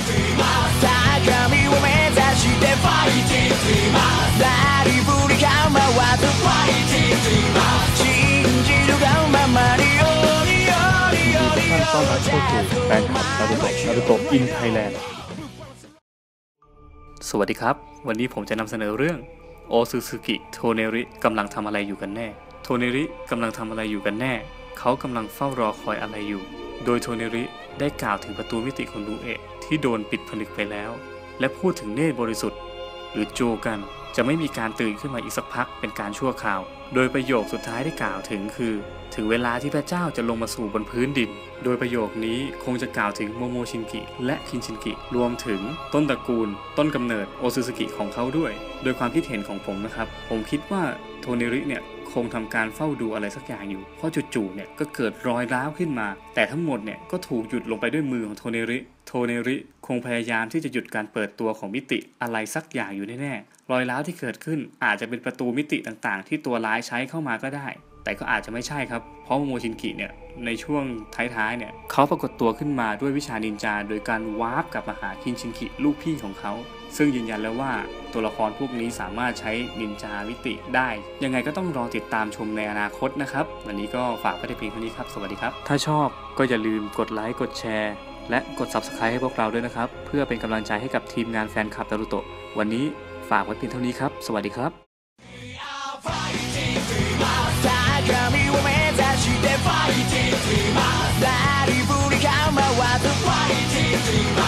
高みを目指してファイティングしますなりぶり構คบนารุโตารุโกินไทยแลนด์สวัสดีครับ วันนี้ผมจะนำเสนอเรื่องโอซูซูกิโทเนริกำลังทำอะไรอยู่กันแน่ โทเนริกำลังทำอะไรอยู่กันแน่ เขากำลังเฝ้ารอคอยอะไรอยู่ โดยโทเนริได้กล่าวถึงประตูมิติของลูเอะที่โดนปิดผนึกไปแล้ว และพูดถึงเนตรบริสุทธิ์ หรือโจกันจะไม่มีการตื่นขึ้นมาอีกสักพักเป็นการชั่วคราว โดยประโยคสุดท้ายที่กล่าวถึงคือ ถึงเวลาที่พระเจ้าจะลงมาสู่บนพื้นดิน โดยประโยคนี้คงจะกล่าวถึงโมโมชินกิ และคินชินกิ รวมถึงต้นตระกูล ต้นกำเนิดโอซูซุกิของเขาด้วย โดยความคิดเห็นของผมนะครับ ผมคิดว่าโทเนริเนี่ย คงทำการเฝ้าดูอะไรสักอย่างอยู่ เพราะจู่ๆเนี่ยก็เกิดรอยร้าวขึ้นมา แต่ทั้งหมดเนี่ยก็ถูกหยุดลงไปด้วยมือของโทเนริ โทเนริคงพยายามที่จะหยุดการเปิดตัวของมิติอะไรสักอย่างอยู่แน่ๆ รอยร้าวที่เกิดขึ้นอาจจะเป็นประตูมิติต่างๆ ที่ตัวร้ายใช้เข้ามาก็ได้ แต่ก็อาจจะไม่ใช่ครับ เพราะโมโมชินกิเนี่ยในช่วงท้ายๆเนี่ยเขาปรากฏตัวขึ้นมาด้วยวิชานินจา โดยการวาร์ปกลับมาหาคินชินกิลูกพี่ของเขา ซึ่งยืนยันแล้วว่าตัวละครพวกนี้สามารถใช้นินจามิติได้ ยังไงก็ต้องรอติดตามชมในอนาคตนะครับ วันนี้ก็ฝากไว้แต่เพียงเท่านี้ครับ สวัสดีครับ ถ้าชอบก็อย่าลืมกดไลค์กดแชร์ และกด Subscribe ให้พวกเราด้วยนะครับ เพื่อเป็นกำลังใจให้กับทีมงานแฟนคลับตารุโตะวันนี้ฝากไว้เพียงเท่านี้ครับ สวัสดีครับ「バリブリが回るファイティング」